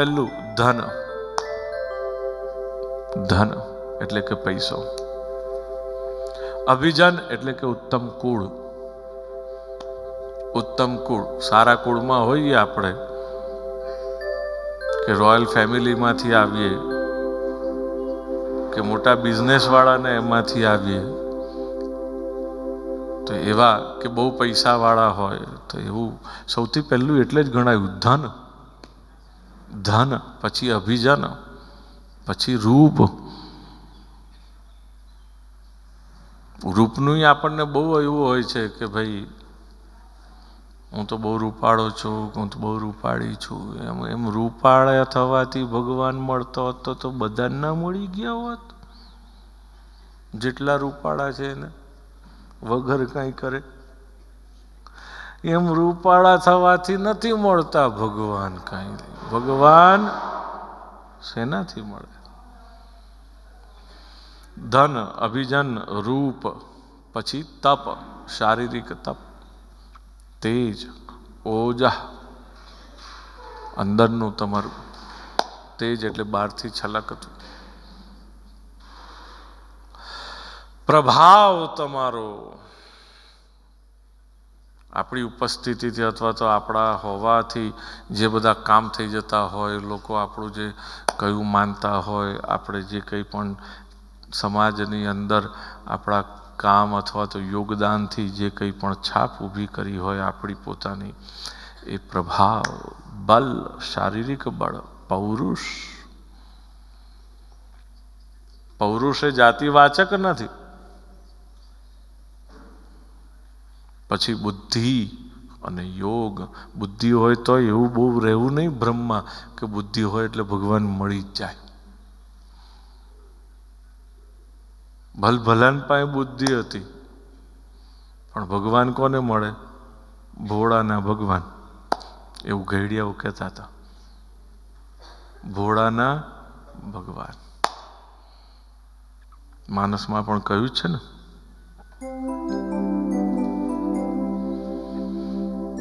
પહેલું ધન. ધન એટલે કે પૈસો. અભિજન એટલે કે ઉત્તમ કુળ. ઉત્તમ કુળ. સારા કુળમાં હોઈએ આપણે કે રોયલ ફેમિલીમાંથી આવીએ કે મોટા બિઝનેસવાળાને એમાંથી આવીએ. તો એવા કે બહુ પૈસાવાળા હોય તો એવું સૌથી પહેલું એટલે જ ગણાયું ધન. ધન, પછી અભિજન, પછી રૂપ. રૂપનું આપણને બહુ એવું હોય છે કે ભાઈ, હું તો બહુ રૂપાળો છું, હું તો બહુ રૂપાળી છું. એમ એમ રૂપાળા થવાથી ભગવાન મળતો હતો તો બધા ના મળી ગયા હોત. જેટલા રૂપાળા છે એને વગર કાંઈ કરે. એમ રૂપાળા થવાથી નથી મળતા ભગવાન કાંઈ. ભગવાન શેનાથી મળે? ધન, અભિજન, રૂપ, પછી તપ, શારીરિક તપ, તેજ, ઓજા. અંદરનું તમારું તેજ એટલે બહારથી છલકતું. પ્રભાવ તમારો. આપણી ઉપસ્થિતિથી અથવા તો આપણા હોવાથી જે બધા કામ થઈ જતા હોય, લોકો આપણું જે કયું માનતા હોય, આપણે જે કંઈ પણ સમાજની અંદર આપણા કામ અથવા તો યોગદાનથી જે કંઈ પણ છાપ ઊભી કરી હોય આપણી પોતાની, એ પ્રભાવ, બલ, શારીરિક બળ, પૌરુષ. પૌરુષ એ જાતિવાચક નથી. પછી બુદ્ધિ અને યોગ. બુદ્ધિ હોય તો એવું બહુ રહેવું નહીં બ્રહ્મમાં કે બુદ્ધિ હોય એટલે ભગવાન મળી જ જાય. ભલ ભલાન પાસે બુદ્ધિ હતી, પણ ભગવાન કોને મળે? ભોળાના ભગવાન. એવું ઘેડિયાઓ કહેતા હતા. ભોળાના ભગવાન. માનસમાં પણ કહ્યું છે ને